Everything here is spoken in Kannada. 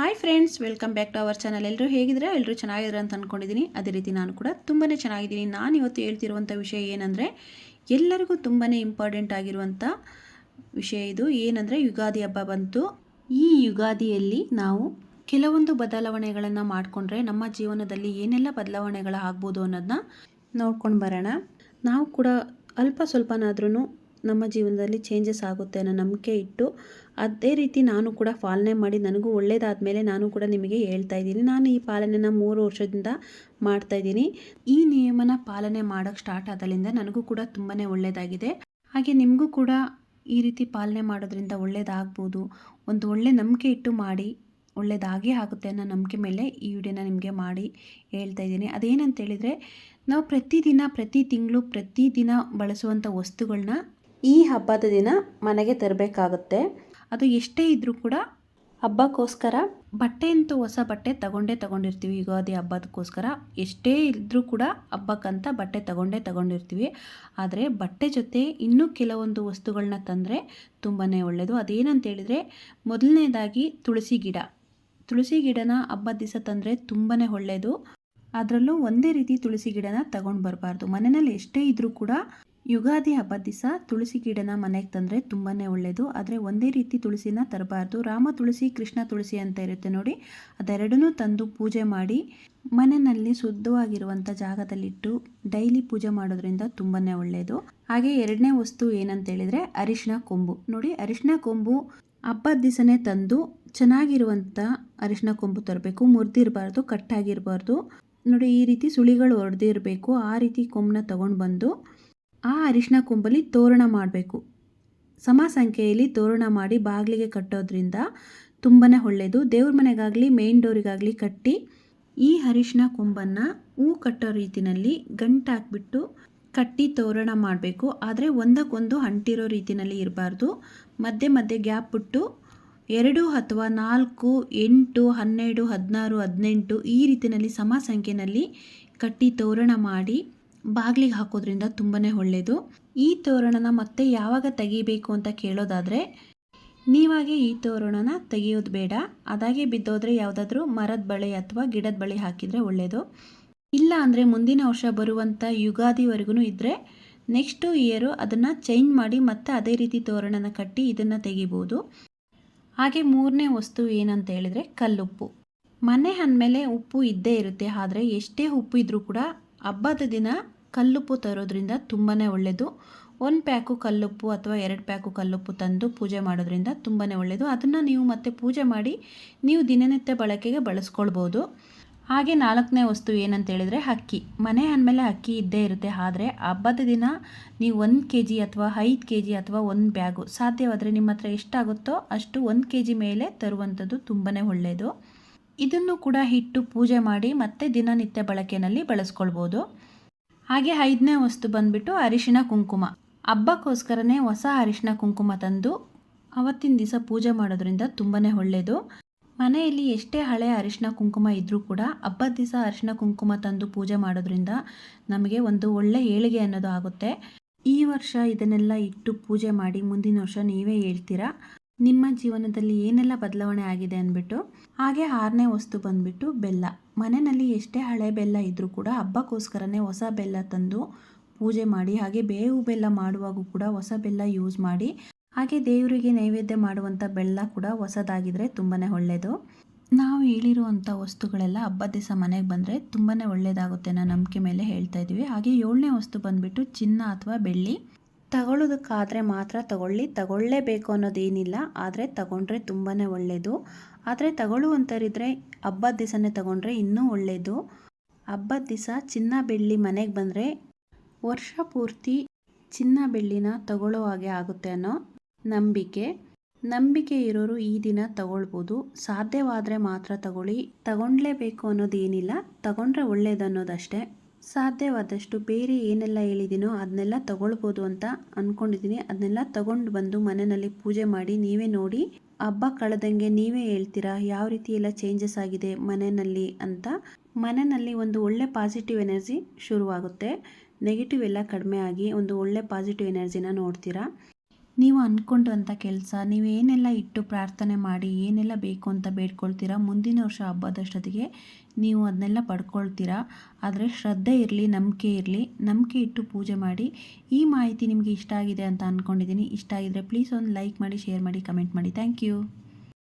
Hi friends welcome back to our channel ಎಲ್ಲರೂ ಹೇಗಿದ್ರೆ ಎಲ್ಲರೂ ಚೆನ್ನಾಗಿದ್ರೆ ಅಂತ ಅಂದ್ಕೊಂಡಿದ್ದೀನಿ ಅದೇ ರೀತಿ ನಾನು ಕೂಡ ತುಂಬಾ ಚೆನ್ನಾಗಿದ್ದೀನಿ. ನಾನು ಇವತ್ತು ಹೇಳ್ತಿರುವಂಥ ವಿಷಯ ಏನಂದರೆ, ಎಲ್ಲರಿಗೂ ತುಂಬಾ ಇಂಪಾರ್ಟೆಂಟ್ ಆಗಿರುವಂಥ ವಿಷಯ ಇದು. ಏನಂದರೆ, ಯುಗಾದಿ ಹಬ್ಬ ಬಂತು. ಈ ಯುಗಾದಿಯಲ್ಲಿ ನಾವು ಕೆಲವೊಂದು ಬದಲಾವಣೆಗಳನ್ನು ಮಾಡಿಕೊಂಡ್ರೆ, ನಮ್ಮ ಜೀವನದಲ್ಲಿ ಏನೆಲ್ಲ ಬದಲಾವಣೆಗಳು ಆಗ್ಬೋದು ಅನ್ನೋದನ್ನ ನೋಡ್ಕೊಂಡು ಬರೋಣ. ನಾವು ಕೂಡ ಅಲ್ಪ ಸ್ವಲ್ಪನಾದ್ರೂ ನಮ್ಮ ಜೀವನದಲ್ಲಿ ಚೇಂಜಸ್ ಆಗುತ್ತೆ ಅನ್ನೋ ನಂಬಿಕೆ ಇಟ್ಟು ಅದೇ ರೀತಿ ನಾನು ಕೂಡ ಪಾಲನೆ ಮಾಡಿ ನನಗೂ ಒಳ್ಳೇದಾದಮೇಲೆ ನಾನು ಕೂಡ ನಿಮಗೆ ಹೇಳ್ತಾ ಇದ್ದೀನಿ. ನಾನು ಈ ಪಾಲನೆನ ಮೂರು ವರ್ಷದಿಂದ ಮಾಡ್ತಾ ಇದ್ದೀನಿ. ಈ ನಿಯಮನ ಪಾಲನೆ ಮಾಡೋಕ್ಕೆ ಸ್ಟಾರ್ಟ್ ಆದಲ್ಲಿಂದ ನನಗೂ ಕೂಡ ತುಂಬಾ ಒಳ್ಳೆಯದಾಗಿದೆ ಹಾಗೆ ನಿಮಗೂ ಕೂಡ ಈ ರೀತಿ ಪಾಲನೆ ಮಾಡೋದ್ರಿಂದ ಒಳ್ಳೇದಾಗ್ಬೋದು. ಒಂದು ಒಳ್ಳೆ ನಂಬಿಕೆ ಇಟ್ಟು ಮಾಡಿ ಒಳ್ಳೇದಾಗೇ ಆಗುತ್ತೆ ಅನ್ನೋ ನಂಬಿಕೆ ಮೇಲೆ ಈ ವಿಡಿಯೋನ ನಿಮಗೆ ಮಾಡಿ ಹೇಳ್ತಾ ಇದ್ದೀನಿ. ಅದೇನಂತೇಳಿದರೆ ನಾವು ಪ್ರತಿದಿನ, ಪ್ರತಿ ತಿಂಗಳು ಪ್ರತಿದಿನ ಬಳಸುವಂಥ ವಸ್ತುಗಳನ್ನ ಈ ಹಬ್ಬದ ದಿನ ಮನೆಗೆ ತರಬೇಕಾಗುತ್ತೆ. ಅದು ಎಷ್ಟೇ ಇದ್ದರೂ ಕೂಡ ಹಬ್ಬಕ್ಕೋಸ್ಕರ ಬಟ್ಟೆ ಅಂತೂ ಹೊಸ ಬಟ್ಟೆ ತಗೊಂಡೇ ತಗೊಂಡಿರ್ತೀವಿ. ಯುಗಾದಿ ಹಬ್ಬದಕ್ಕೋಸ್ಕರ ಎಷ್ಟೇ ಇದ್ದರೂ ಕೂಡ ಹಬ್ಬಕ್ಕಂತ ಬಟ್ಟೆ ತಗೊಂಡೇ ತಗೊಂಡಿರ್ತೀವಿ. ಆದರೆ ಬಟ್ಟೆ ಜೊತೆ ಇನ್ನೂ ಕೆಲವೊಂದು ವಸ್ತುಗಳನ್ನ ತಂದರೆ ತುಂಬಾ ಒಳ್ಳೆಯದು ಅದೇನಂತ ಹೇಳಿದರೆ ಮೊದಲನೇದಾಗಿ ತುಳಸಿ ಗಿಡ. ತುಳಸಿ ಗಿಡನ ಹಬ್ಬದ ದಿವಸ ತಂದರೆ ತುಂಬಾ ಒಳ್ಳೆಯದು ಅದರಲ್ಲೂ ಒಂದೇ ರೀತಿ ತುಳಸಿ ಗಿಡನ ತಗೊಂಡು ಬರಬಾರ್ದು. ಮನೆಯಲ್ಲಿ ಎಷ್ಟೇ ಇದ್ದರೂ ಕೂಡ ಯುಗಾದಿ ಹಬ್ಬದ ದಿವಸ ತುಳಸಿ ಗಿಡನ ಮನೆಗೆ ತಂದರೆ ತುಂಬಾ ಒಳ್ಳೆಯದು ಆದರೆ ಒಂದೇ ರೀತಿ ತುಳಸಿನ ತರಬಾರ್ದು. ರಾಮ ತುಳಸಿ, ಕೃಷ್ಣ ತುಳಸಿ ಅಂತ ಇರುತ್ತೆ ನೋಡಿ. ಅದೆರಡನ್ನೂ ತಂದು ಪೂಜೆ ಮಾಡಿ ಮನೆಯಲ್ಲಿ ಶುದ್ಧವಾಗಿರುವಂಥ ಜಾಗದಲ್ಲಿಟ್ಟು ಡೈಲಿ ಪೂಜೆ ಮಾಡೋದ್ರಿಂದ ತುಂಬಾ ಒಳ್ಳೆಯದು ಹಾಗೆ ಎರಡನೇ ವಸ್ತು ಏನಂತ ಹೇಳಿದರೆ ಅರಿಶಿನ ಕೊಂಬು. ನೋಡಿ ಅರಿಶಿನ ಕೊಂಬು ಹಬ್ಬದ ದಿವಸನೇ ತಂದು ಚೆನ್ನಾಗಿರುವಂಥ ಅರಿಶಿನ ಕೊಂಬು ತರಬೇಕು. ಮುರಿದಿರಬಾರ್ದು, ಕಟ್ಟಾಗಿರಬಾರ್ದು. ನೋಡಿ, ಈ ರೀತಿ ಸುಳಿಗಳು ಹೊಡೆದಿರಬೇಕು ಆ ರೀತಿ ಕೊಂಬನ್ನ ತೊಗೊಂಡು ಬಂದು ಆ ಅರಿಶಿನ ಕೊಂಬಲ್ಲಿ ತೋರಣ ಮಾಡಬೇಕು. ಸಮ ಸಂಖ್ಯೆಯಲ್ಲಿ ತೋರಣ ಮಾಡಿ ಬಾಗಿಲಿಗೆ ಕಟ್ಟೋದ್ರಿಂದ ತುಂಬಾ ಒಳ್ಳೆಯದು ದೇವ್ರ ಮನೆಗಾಗಲಿ ಮೇನ್ ಡೋರಿಗಾಗಲಿ ಕಟ್ಟಿ ಈ ಅರಿಶಿನ ಕೊಂಬನ್ನು ಹೂ ಕಟ್ಟೋ ರೀತಿಯಲ್ಲಿ ಗಂಟಾಕ್ಬಿಟ್ಟು ಕಟ್ಟಿ ತೋರಣ ಮಾಡಬೇಕು. ಆದರೆ ಒಂದಕ್ಕೊಂದು ಅಂಟಿರೋ ರೀತಿಯಲ್ಲಿ ಇರಬಾರ್ದು. ಮಧ್ಯೆ ಮಧ್ಯೆ ಗ್ಯಾಪ್ ಬಿಟ್ಟು ಎರಡು ಅಥವಾ ನಾಲ್ಕು, ಎಂಟು, ಹನ್ನೆರಡು, ಹದಿನಾರು, ಹದಿನೆಂಟು ಈ ರೀತಿಯಲ್ಲಿ ಸಮ ಸಂಖ್ಯೆಯಲ್ಲಿ ಕಟ್ಟಿ ತೋರಣ ಮಾಡಿ ಬಾಗಿಲಿಗೆ ಹಾಕೋದ್ರಿಂದ ತುಂಬಾ ಒಳ್ಳೆಯದು ಈ ತೋರಣನ ಮತ್ತೆ ಯಾವಾಗ ತೆಗಿಬೇಕು ಅಂತ ಕೇಳೋದಾದರೆ, ನೀವಾಗೆ ಈ ತೋರಣನ ತೆಗೆಯೋದು ಬೇಡ. ಅದಾಗೆ ಬಿದ್ದೋದ್ರೆ ಯಾವುದಾದ್ರೂ ಮರದ ಬಳೆ ಅಥವಾ ಗಿಡದ ಬಳೆ ಹಾಕಿದರೆ ಒಳ್ಳೆಯದು ಇಲ್ಲ ಅಂದರೆ ಮುಂದಿನ ವರ್ಷ ಬರುವಂಥ ಯುಗಾದಿವರೆಗೂ ಇದ್ದರೆ ನೆಕ್ಸ್ಟು ಇಯರು ಅದನ್ನು ಚೇಂಜ್ ಮಾಡಿ ಮತ್ತೆ ಅದೇ ರೀತಿ ತೋರಣನ ಕಟ್ಟಿ ಇದನ್ನು ತೆಗಿಬೋದು. ಹಾಗೆ ಮೂರನೇ ವಸ್ತು ಏನಂತ ಹೇಳಿದರೆ ಕಲ್ಲುಪ್ಪು. ಮನೆ ಅಂದಮೇಲೆ ಉಪ್ಪು ಇದ್ದೇ ಇರುತ್ತೆ, ಆದರೆ ಎಷ್ಟೇ ಉಪ್ಪು ಇದ್ದರೂ ಕೂಡ ಹಬ್ಬದ ದಿನ ಕಲ್ಲುಪ್ಪು ತರೋದ್ರಿಂದ ತುಂಬಾ ಒಳ್ಳೆಯದು ಒಂದು ಪ್ಯಾಕು ಕಲ್ಲುಪ್ಪು ಅಥವಾ ಎರಡು ಪ್ಯಾಕು ಕಲ್ಲುಪ್ಪು ತಂದು ಪೂಜೆ ಮಾಡೋದ್ರಿಂದ ತುಂಬಾ ಒಳ್ಳೆಯದು ಅದನ್ನು ನೀವು ಮತ್ತೆ ಪೂಜೆ ಮಾಡಿ ನೀವು ದಿನನಿತ್ಯ ಬಳಕೆಗೆ ಬಳಸ್ಕೊಳ್ಬೋದು. ಹಾಗೆ ನಾಲ್ಕನೇ ವಸ್ತು ಏನಂತ ಹೇಳಿದರೆ ಅಕ್ಕಿ. ಮನೆ ಅಂದಮೇಲೆ ಅಕ್ಕಿ ಇದ್ದೇ ಇರುತ್ತೆ. ಆದರೆ ಹಬ್ಬದ ದಿನ ನೀವು ಒಂದು ಕೆ ಜಿ ಅಥವಾ ಐದು ಕೆ ಜಿ ಅಥವಾ ಒಂದು ಬ್ಯಾಗು ಸಾಧ್ಯವಾದರೆ ನಿಮ್ಮ ಹತ್ರ ಎಷ್ಟಾಗುತ್ತೋ ಅಷ್ಟು ಒಂದು ಕೆ ಜಿ ಮೇಲೆ ತರುವಂಥದ್ದು ತುಂಬಾ ಒಳ್ಳೆಯದು ಇದನ್ನು ಕೂಡ ಹಿಟ್ಟು ಪೂಜೆ ಮಾಡಿ ಮತ್ತೆ ದಿನನಿತ್ಯ ಬಳಕೆಯಲ್ಲಿ ಬಳಸ್ಕೊಳ್ಬೋದು. ಹಾಗೆ ಐದನೇ ವಸ್ತು ಬಂದುಬಿಟ್ಟು ಅರಿಶಿನ ಕುಂಕುಮ. ಹಬ್ಬಕ್ಕೋಸ್ಕರನೇ ಹೊಸ ಅರಿಶಿನ ಕುಂಕುಮ ತಂದು ಅವತ್ತಿನ ದಿವಸ ಪೂಜೆ ಮಾಡೋದ್ರಿಂದ ತುಂಬಾ ಒಳ್ಳೆಯದು ಮನೆಯಲ್ಲಿ ಎಷ್ಟೇ ಹಳೆ ಅರಿಶಿನ ಕುಂಕುಮ ಇದ್ದರೂ ಕೂಡ ಹಬ್ಬದ ದಿವಸ ಅರಿಶಿನ ಕುಂಕುಮ ತಂದು ಪೂಜೆ ಮಾಡೋದ್ರಿಂದ ನಮಗೆ ಒಂದು ಒಳ್ಳೆ ಏಳಿಗೆ ಅನ್ನೋದು ಆಗುತ್ತೆ. ಈ ವರ್ಷ ಇದನ್ನೆಲ್ಲ ಇಟ್ಟು ಪೂಜೆ ಮಾಡಿ ಮುಂದಿನ ವರ್ಷ ನೀವೇ ಹೇಳ್ತೀರಾ? ನಿಮ್ಮ ಜೀವನದಲ್ಲಿ ಏನೆಲ್ಲ ಬದಲಾವಣೆ ಆಗಿದೆ ಅಂದ್ಬಿಟ್ಟು, ಹಾಗೆ ಆರನೇ ವಸ್ತು ಬಂದ್ಬಿಟ್ಟು ಬೆಲ್ಲ. ಮನೆಯಲ್ಲಿ ಎಷ್ಟೇ ಹಳೆ ಬೆಲ್ಲ ಇದ್ದರೂ ಕೂಡ ಹಬ್ಬಕ್ಕೋಸ್ಕರನೇ ಹೊಸ ಬೆಲ್ಲ ತಂದು ಪೂಜೆ ಮಾಡಿ, ಹಾಗೆ ಬೇವು ಬೆಲ್ಲ ಮಾಡುವಾಗೂ ಕೂಡ ಹೊಸ ಬೆಲ್ಲ ಯೂಸ್ ಮಾಡಿ, ಹಾಗೆ ದೇವರಿಗೆ ನೈವೇದ್ಯ ಮಾಡುವಂಥ ಬೆಲ್ಲ ಕೂಡ ಹೊಸದಾಗಿದ್ದರೆ ತುಂಬಾ ಒಳ್ಳೆಯದು ನಾವು ಹೇಳಿರುವಂಥ ವಸ್ತುಗಳೆಲ್ಲ ಹಬ್ಬದ ದಿವಸ ಮನೆಗೆ ಬಂದರೆ ತುಂಬಾ ಒಳ್ಳೆಯದಾಗುತ್ತೆ ಅನ್ನೋ ನಂಬಿಕೆ ಮೇಲೆ ಹೇಳ್ತಾ ಇದ್ದೀವಿ. ಹಾಗೆ ಏಳನೇ ವಸ್ತು ಬಂದುಬಿಟ್ಟು ಚಿನ್ನ ಅಥವಾ ಬೆಳ್ಳಿ. ತಗೊಳ್ಳೋದಕ್ಕಾದರೆ ಮಾತ್ರ ತಗೊಳ್ಳಿ. ತಗೊಳ್ಳೇಬೇಕು ಅನ್ನೋದೇನಿಲ್ಲ. ಆದರೆ ತಗೊಂಡ್ರೆ ತುಂಬಾ ಒಳ್ಳೆಯದು ಆದರೆ ತಗೊಳ್ಳುವಂಥರಿದ್ರೆ ಹಬ್ಬದ ದಿವಸನೇ ತಗೊಂಡ್ರೆ ಇನ್ನೂ ಒಳ್ಳೆಯದು ಹಬ್ಬದ ದಿವಸ ಚಿನ್ನ ಬೆಳ್ಳಿ ಮನೆಗೆ ಬಂದರೆ ವರ್ಷ ಪೂರ್ತಿ ಚಿನ್ನ ಬೆಳ್ಳಿನ ತಗೊಳ್ಳೋ ಹಾಗೆ ಆಗುತ್ತೆ ಅನ್ನೋ ನಂಬಿಕೆ. ನಂಬಿಕೆ ಇರೋರು ಈ ದಿನ ತಗೊಳ್ಬೋದು. ಸಾಧ್ಯವಾದರೆ ಮಾತ್ರ ತಗೊಳ್ಳಿ. ತಗೊಳ್ಳೇಬೇಕು ಅನ್ನೋದೇನಿಲ್ಲ. ತಗೊಂಡ್ರೆ ಒಳ್ಳೇದು ಅನ್ನೋದಷ್ಟೇ. ಸಾಧ್ಯವಾದಷ್ಟು ಬೇರೆ ಏನೆಲ್ಲ ಹೇಳಿದ್ದೀನೋ ಅದನ್ನೆಲ್ಲ ತಗೊಳ್ಬೋದು ಅಂತ ಅಂದ್ಕೊಂಡಿದ್ದೀನಿ ಅದನ್ನೆಲ್ಲ ತಗೊಂಡು ಬಂದು ಮನೆಯಲ್ಲಿ ಪೂಜೆ ಮಾಡಿ ನೀವೇ ನೋಡಿ, ಹಬ್ಬ ಕಳೆದಂಗೆ ನೀವೇ ಹೇಳ್ತೀರಾ? ಯಾವ ರೀತಿ ಎಲ್ಲ ಚೇಂಜಸ್ ಆಗಿದೆ ಮನೆಯಲ್ಲಿ ಅಂತ. ಮನೆಯಲ್ಲಿ ಒಂದು ಒಳ್ಳೆ ಪಾಸಿಟಿವ್ ಎನರ್ಜಿ ಶುರುವಾಗುತ್ತೆ. ನೆಗೆಟಿವ್ ಎಲ್ಲ ಕಡಿಮೆ ಆಗಿ ಒಂದು ಒಳ್ಳೆ ಪಾಸಿಟಿವ್ ಎನರ್ಜಿನ ನೋಡ್ತೀರಾ? ನೀವು ಅಂದ್ಕೊಂಡಂಥ ಕೆಲಸ, ನೀವೇನೆಲ್ಲ ಇಟ್ಟು ಪ್ರಾರ್ಥನೆ ಮಾಡಿ ಏನೆಲ್ಲ ಬೇಕು ಅಂತ ಬೇಡ್ಕೊಳ್ತೀರಾ, ಮುಂದಿನ ವರ್ಷ ಹಬ್ಬದಷ್ಟೊತ್ತಿಗೆ ನೀವು ಅದನ್ನೆಲ್ಲ ಪಡ್ಕೊಳ್ತೀರಾ, ಆದರೆ ಶ್ರದ್ಧೆ ಇರಲಿ, ನಂಬಿಕೆ ಇರಲಿ, ನಂಬಿಕೆ ಇಟ್ಟು ಪೂಜೆ ಮಾಡಿ, ಈ ಮಾಹಿತಿ ನಿಮಗೆ ಇಷ್ಟ ಆಗಿದೆ ಅಂತ ಅಂದ್ಕೊಂಡಿದ್ದೀನಿ ಇಷ್ಟ ಆಗಿದ್ರೆ ಪ್ಲೀಸ್ ಒಂದು ಲೈಕ್ ಮಾಡಿ ಶೇರ್ ಮಾಡಿ ಕಮೆಂಟ್ ಮಾಡಿ. Thank you